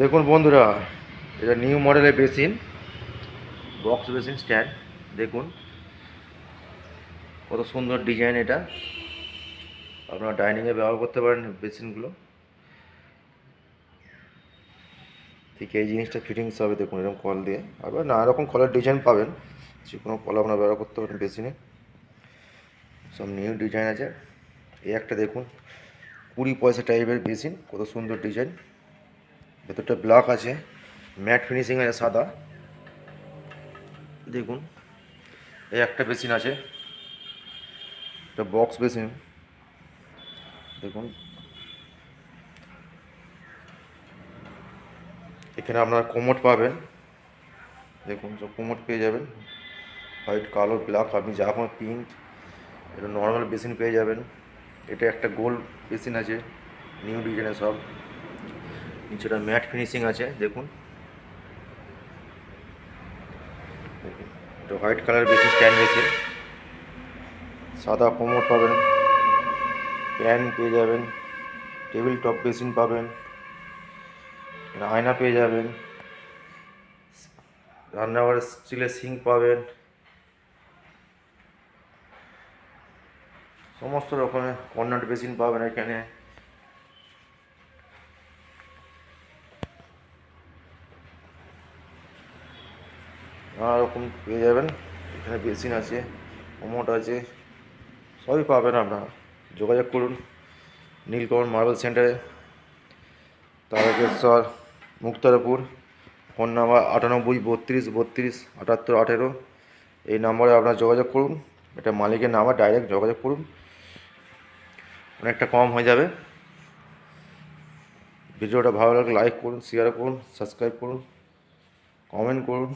দেখুন বন্ধুরা, এটা নিউ মডেলের বেসিন বক্স বেসিন স্ট্যান্ড দেখুন। কত সুন্দর ডিজাইন এটা। আপনারা ডাইনিংয়ে ব্যবহার করতে পারেন বেসিনগুলো ঠিক এই জিনিসটা ফিটিংস হবে, দেখুন এরকম কল দিয়ে। আবার নানা রকম কলের ডিজাইন পাবেন। যে কোনো কল আপনারা ব্যবহার করতে পারেন বেসিনে সব নিউ ডিজাইন আছে। এই একটা দেখুন, কুড়ি পয়সা টাইপের বেসিন কত সুন্দর ডিজাইন ভেতরটা ব্লক আছে। ম্যাট ফিনিশিং আছে সাদা। দেখুন, এই একটা বেসিন আছে। এটা বক্স বেসিন দেখুন। এখানে আপনার কোমোট পাবেন। দেখুন, সব কোমোট পেয়ে যাবেন। হোয়াইট কালো ব্ল্যাক আপনি যা কোনো পিঙ্ক এটা নর্মাল বেসিন পেয়ে যাবেন। এটা একটা গোল বেসিন আছে। নিউ ডিজাইনের সব। নিচেটা ম্যাট ফিনিশিং আছে, দেখুন। এটা হোয়াইট কালার বেশি বেসিন সাদা কোমোট পাবেন প্যান পেয়ে যাবেন, টেবিল টপ বেসিন পাবেন, আয়না পেয়ে যাবেন রান্নাঘরের স্টিলের সিঙ্ক পাবেন। সমস্ত রকমের কর্নার বেসিন পাবেন এখানে। নানা রকম পেয়ে যাবেন। এখানে বেসিন আছে কোমোট আছে, সবই পাবেন আপনারা। যোগাযোগ করুন, নীলকমল মার্বেল সেন্টারে। তারকেশ্বর, মুক্তারপুর, ফোন নাম্বার আটানব্বই, বত্রিশ বত্রিশ, আটাত্তর, আঠেরো। এই নম্বরে আপনারা যোগাযোগ করুন। এটা মালিকের নাম্বার, ডাইরেক্ট যোগাযোগ করুন। অনেকটা কম হয়ে যাবে। ভিডিওটা ভালো লাগলে লাইক করুন শেয়ার করুন সাবস্ক্রাইব করুন কমেন্ট করুন।